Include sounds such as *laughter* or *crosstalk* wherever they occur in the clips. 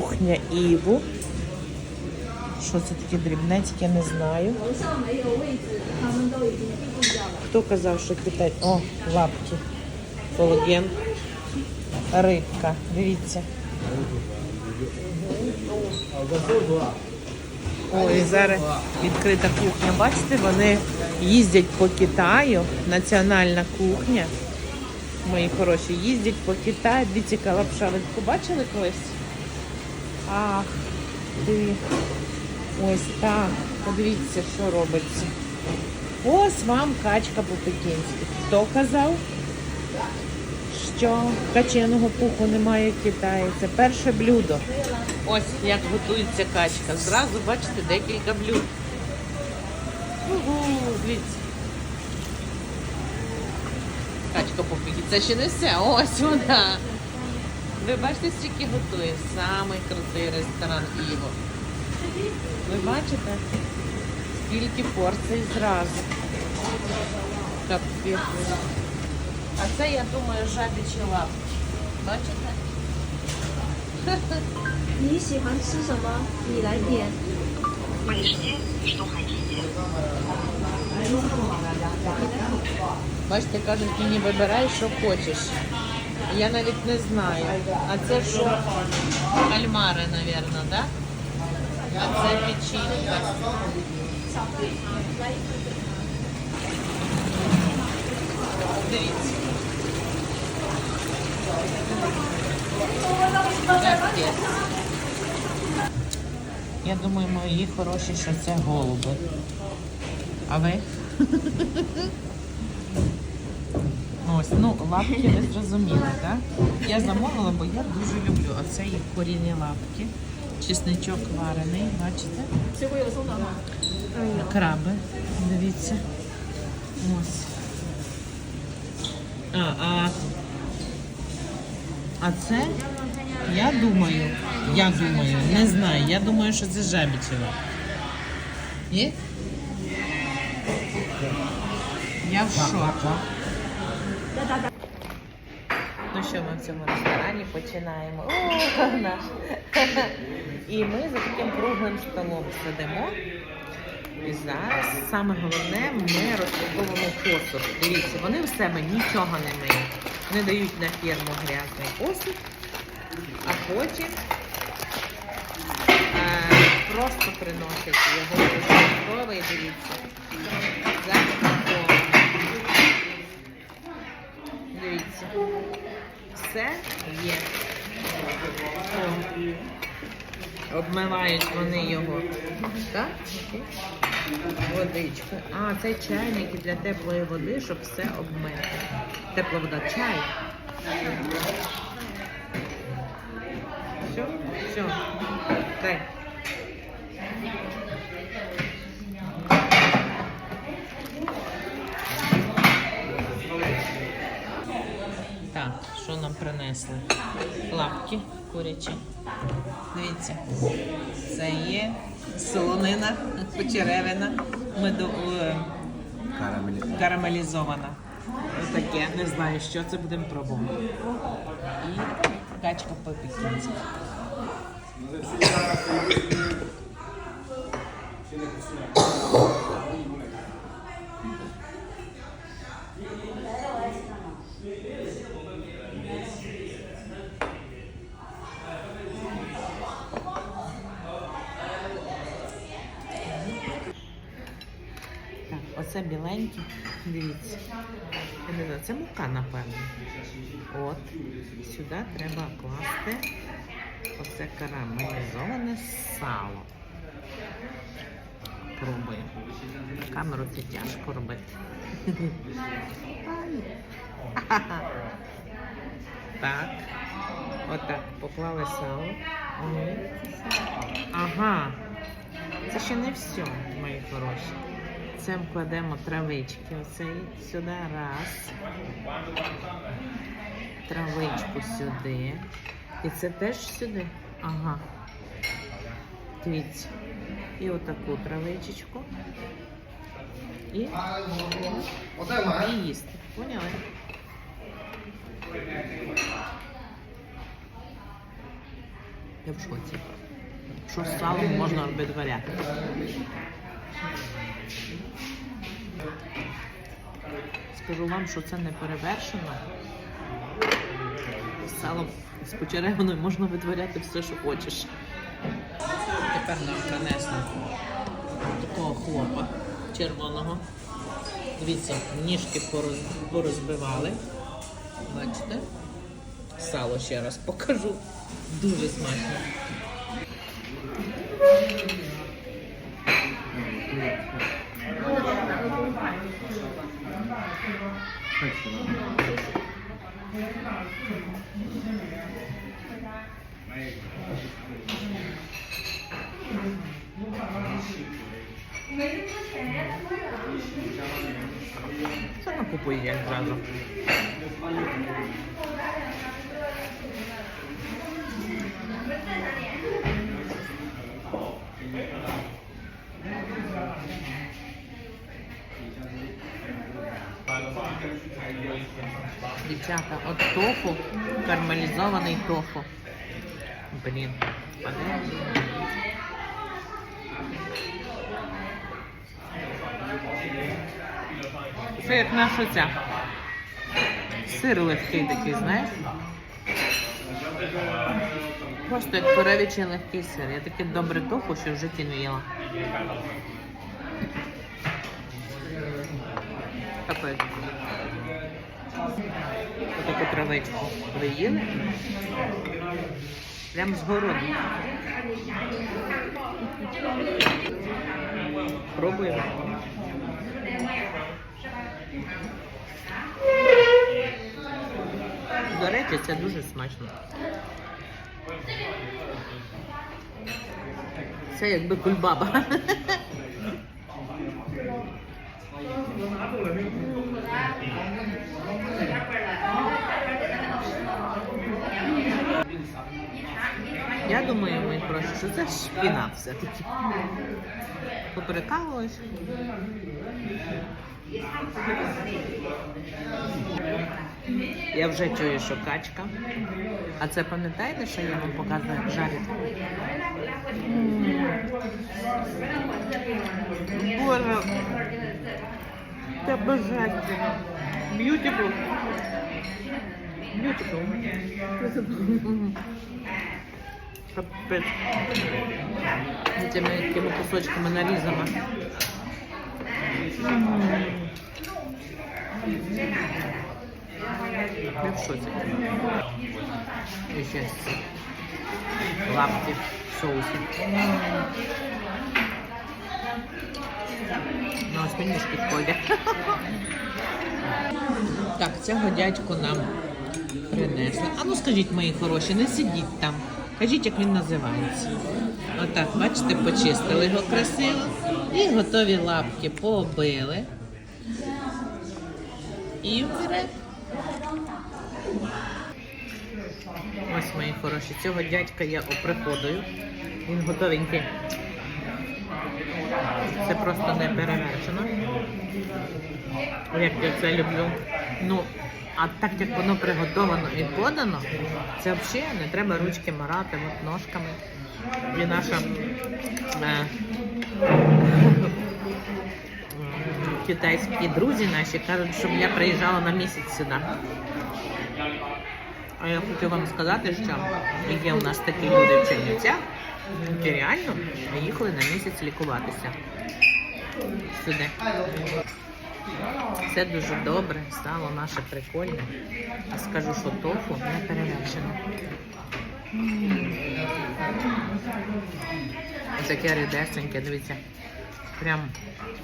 кухня Іву. Що це такі дрібнецькі, я не знаю. Хто казав, що китай... О, лапки. Колаген. Рибка. Дивіться. О, і зараз відкрита кухня. Бачите, вони їздять по Китаю. Національна кухня. Мої хороші, їздять по Китаю. Дивіться, яка лапша. Ви побачили колись? Ах, диві. Ось так. Подивіться, що робиться. Ось вам качка по-пекінськи. Хто казав, що каченого пуху немає в Китаї? Це перше блюдо. Ось як готується качка. Зразу бачите декілька блюд. Угу, дивіться. Качка по-пекінськи. Це ще не все. Ось вона. Ви бачите, стільки готує самий крутий ресторан Іво. Ви бачите? Скільки порцій зразу. Капець. А це, я думаю, жабічі лапки. Бачите? Бачите, кажуть, ти не вибирай, що хочеш. Я навіть не знаю. А це що? Кальмари, мабуть, да? А це печінка. Дивіться. Я думаю, мої хороші, що це голуби. А ви? *laughs* Ось, ну, лапки ви зрозуміли, так? Я замовила, бо я дуже люблю. Оце їх корінні лапки. Чесничок варений, бачите? Краби, дивіться. Ось. А, а, а це, я думаю, я думаю, не знаю, я думаю, що це жабічева. Є? Я в шоку. Ну що, ми в цьому ресторані починаємо. О, наш. І ми за таким круглим столом сидимо. І зараз саме головне, ми розпаковуємо посуд. Дивіться, вони в себе нічого не миють. Вони дають на фірму грязний посуд, а потім е, просто приносять його готовий, дивіться. Є. Обмивають вони його. Так? Водичку. А, це чайники для теплої води, щоб все обмити. Тепла вода, чай. Все? Все. Дай. Нам принесли? Лапки курячі. Дивіться, це є солонина, почеревина, меду, е, карамелізована. Отаке, не знаю, що це будемо пробувати. І качка по-пекінськи. Оце біленьке, дивіться. Це мука, напевно. От, сюди треба класти оце карамелізоване сало. Пробуємо. Камеру це тяжко робити. Так. Отак, поклали сало. Ага. Це ще не все, мої хороші. Це вкладемо травички. Оцей сюди раз. Травичку сюди. І це теж сюди. Ага. Дивіться. І отаку травичечку. І, і їсти. Поняли? Я в шоці. Що з салом можна робити варіанти? Скажу вам, що це не перевершено. З салом з почеревиною можна витворяти все, що хочеш. Тепер нам принесли такого хлопа червоного. Дивіться, ніжки пороз- порозбивали. Бачите? Сало ще раз покажу. Дуже смачно. Що на купу їдять зразу? Дівчата, от тофу, карамелізований тофу. Блін, паде. Це як наша. Сир легкий такий, знаєш? Просто як перевічий легкий сир. Я таке добре тофу, що в житті не їла. Капець. Отаку травичку приїли. Прямо з городу. Пробуємо. До це дуже смачно. Це якби кульбаба. Я думаю, ми просто, що це шпінат все-таки. Поперекалувалось. Я вже чую, що качка. А це пам'ятаєте, що я вам показую, як жарять? Боже, це божественно. Beautiful. Beautiful. Капець. Цими кусочками нарізами. Я в шоці. І ще лапки в соусі. Ну, ось мені ж підходять. Так, цього дядьку нам принесли. А ну скажіть, мої хороші, не сидіть там. Кажіть, як він називається. Отак, бачите, почистили його красиво. І готові лапки побили. І вперед. Ось мої хороші. Цього дядька я оприходую. Він готовенький. Це просто не перевершено. Як я це люблю. Ну, а так як воно приготовано і подано, це взагалі не треба ручки марати от ножками. І наша е, китайські друзі наші кажуть, щоб я приїжджала на місяць сюди. А я хочу вам сказати, що є у нас такі люди в Чернівцях, які реально їхали на місяць лікуватися сюди. Все дуже добре, стало наше прикольне. А скажу, що тофу не перевершено. Таке рідесеньке, дивіться. Прям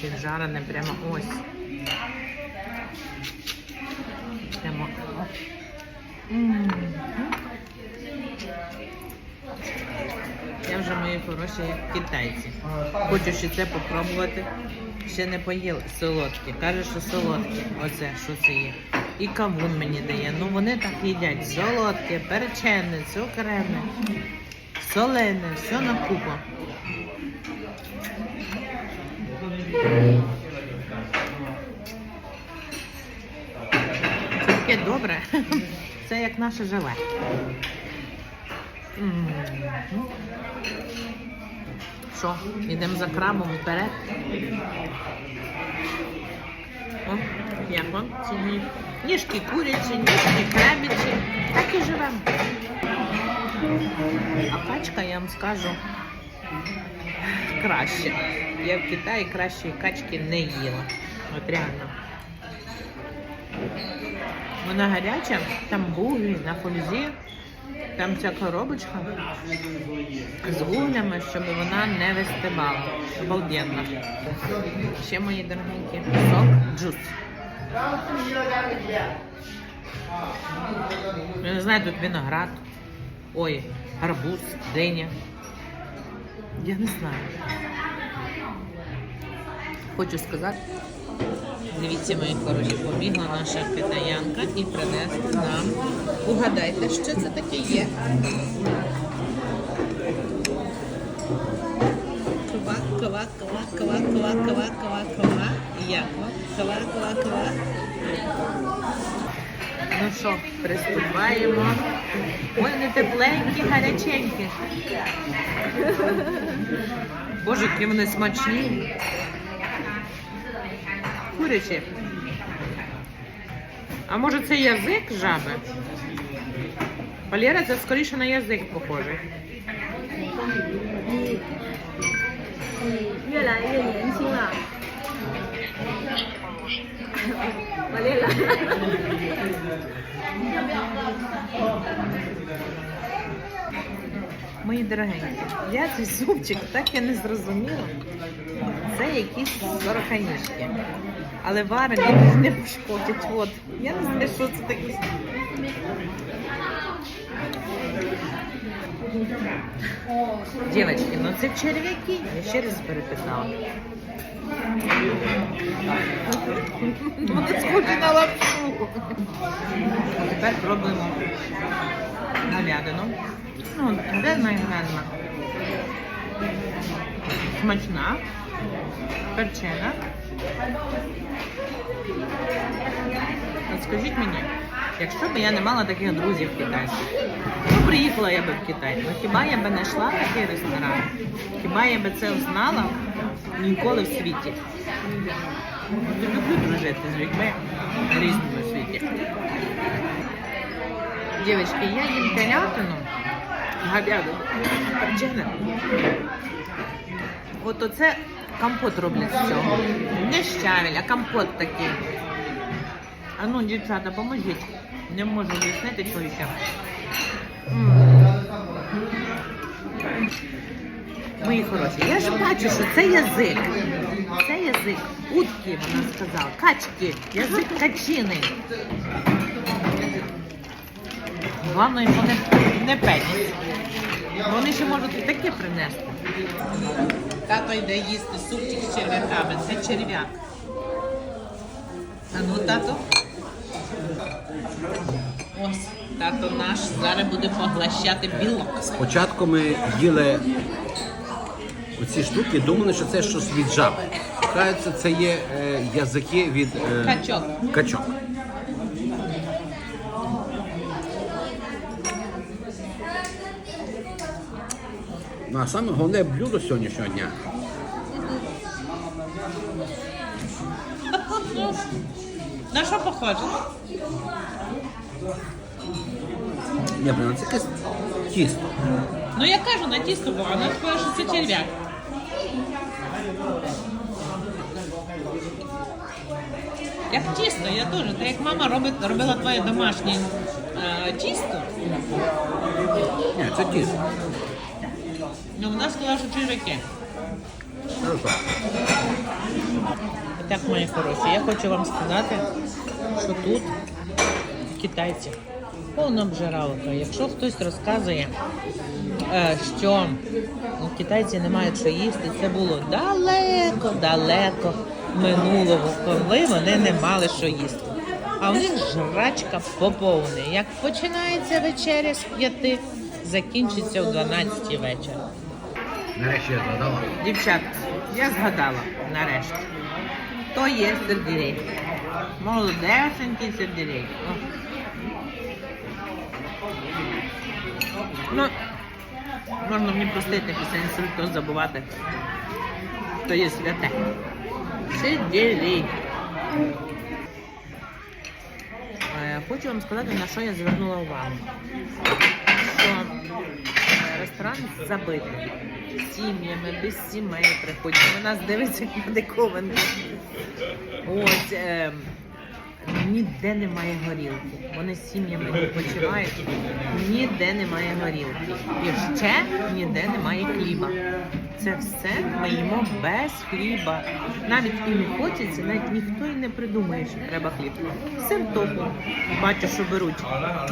піджарене, прямо ось. Прямо. М. Я вже мої хороші китайці. Хочу ще це попробувати. Ще не поїли солодкі. Каже, що солодкі. Оце, що це є. І кавун мені дає. Ну вони так їдять. Солодке, перчене, цукрене, солене, все на купу. Таке добре. Це як наше желе. Що, йдемо за крабом вперед? О, як вам ці ні- ніжки курячі, ніжки крабічі. Так і живемо. А качка, я вам скажу, краще. Я в Китаї кращої качки не їла. От реально. Вона гаряча, там буглі на фользі, там ця коробочка з вуглями, щоб вона не вистивала. Обалденно. Ще мої дорогенькі сок джус. Я не знаю, тут виноград. Ой, гарбуз, диня. Я не знаю. Хочу сказати, дивіться, мої хороші, побігла наша китаянка і принесла нам. Угадайте, що це таке є. Ква, ква, ква, ква, ква, ква, ква, ква. Вам? Ква, ква, ква. Ну що, приступаємо. Ой, вони тепленькі, гаряченькі. Боже, які вони смачні. Курячі. А може це язик жаби? Валера, це скоріше на язик похоже. 你 Мої дорогенькі, я цей супчик так і не зрозуміла. Це якісь сороканіжки. Але варені не пошкодять. От. Я не знаю, що це таке. Дівчатки, ну це черв'яки. Я ще раз перепитала. Вони схожі на лапшу. Тепер пробуємо говядину. Ну, і. Смачна, перчена. Скажіть мені, якщо б я не мала таких друзів китайських, ну приїхала я би в Китай. Ну хіба я би не йшла в такий ресторан? Хіба я би це знала ніколи в світі? Я люблю дружити з людьми різними в світі. Дівчатки, я їм телятину, говядину, перчене. От оце компот роблять з цього. Не щавель, а компот такий. А ну, дівчата, поможіть. Не можу з'яснити, що ще. Мої хороші, я ж бачу, що це язик. Це язик. Утки, вона сказала. Качки. Язик качини. Головне, вони не пені. Вони ще можуть і таке принести. Тато йде їсти супчик з черв'яками. Це черв'як. А ну, тато. Ось, тато наш зараз буде поглощати білок. Спочатку ми їли оці штуки, думали, що це щось від жаби. Кажеться, це є е, язики від е, Качок. качок. Ну, а саме головне блюдо сьогоднішнього дня. На що похоже? Ні, блін, це якесь тісто. Ну я кажу, на тісто було, вона сказала, що це черв'як. Як тісто, я теж. Та як мама робить, робила твоє домашнє е, тісто, Ні, це тісто. Ну вона сказала, що. Хорошо. Так, мої хороші, я хочу вам сказати, що тут китайці повна обжиралка. Якщо хтось розказує, е, що китайці не мають що їсти, це було далеко, далеко минулого, коли вони не мали що їсти. А в них жрачка поповне. Як починається вечеря з п'яти, закінчиться о 12 вечора. Нарешті я згадала. Дівчат, я згадала нарешті. То є сердірей. Молодесенький сердірей. Ну, Можна мені простити після інсульту забувати. То є святе. Сиділі. Е, Хочу вам сказати, на що я звернула увагу. Що ресторан забитий. Сім'ями, без сімей приходять. На нас дивиться як на диковинку. Ось е, ніде немає горілки. Вони з сім'ями відпочивають. Ніде немає горілки. І ще ніде немає хліба. Це все ми їмо без хліба. Навіть і не хочеться, навіть ніхто і не придумає, що треба хліб. Сир тофу. Бачу, що беруть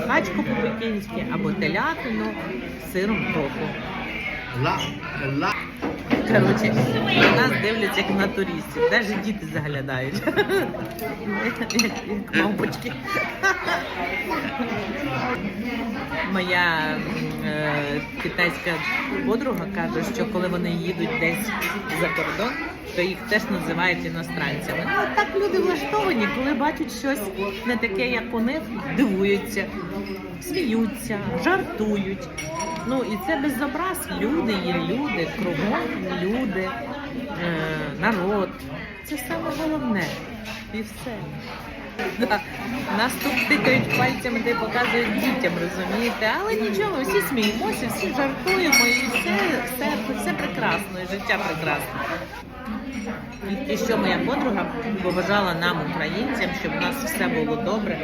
качку по-пекінськи або телятину з сиром тофу. Коротше, нас дивляться як на туристів. Навіть діти заглядають. Як. Моя е, китайська подруга каже, що коли вони їдуть десь за кордон, то їх теж називають іностранцями. Ну так люди влаштовані, коли бачать щось не таке, як у них, дивуються, сміються, жартують. Ну і це без образ. Люди є люди, кругом люди, е, народ. Це саме головне. І все. Нас тут тикають пальцями, де показують дітям, розумієте? Але нічого, всі сміємося, всі жартуємо і все, все, все прекрасно, і життя прекрасне. І що моя подруга побажала нам, українцям, щоб у нас все було добре.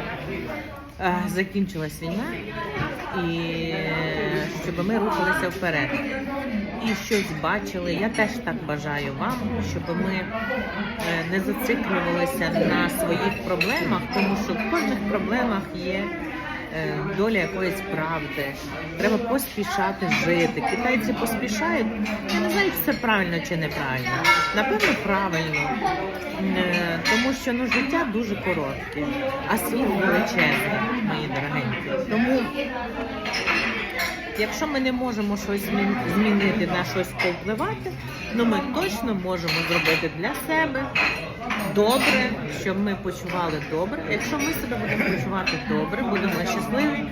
Е, Закінчилась війна і е, щоб ми рухалися вперед. І щось бачили. Я теж так бажаю вам, щоб ми е, не зациклювалися на своїх проблемах, тому що в кожних проблемах є е, доля якоїсь правди. Треба поспішати жити. Китайці поспішають. Я не знаю, чи це правильно чи неправильно. Напевно, правильно. Е, Тому що ну, життя дуже коротке, а світ величезний, мої дорогенькі. Тому Якщо ми не можемо щось змінити, на щось повпливати, ну ми точно можемо зробити для себе добре, щоб ми почували добре. Якщо ми себе будемо почувати добре, будемо щасливі,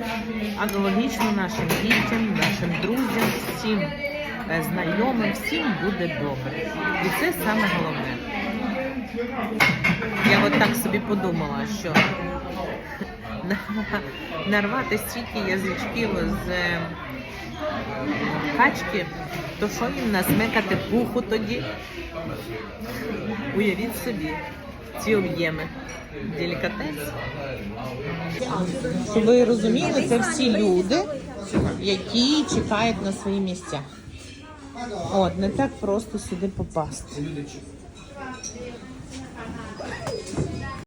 аналогічно нашим дітям, нашим друзям, всім е, знайомим, всім буде добре. І це саме головне. Я от так собі подумала, що *laughs* нарвати стільки язичків з качки, то що їм насмикати пуху тоді? Уявіть собі ці об'єми. Делікатес. Щоб ви розуміли, це всі люди, які чекають на свої місця. От, не так просто сюди попасти.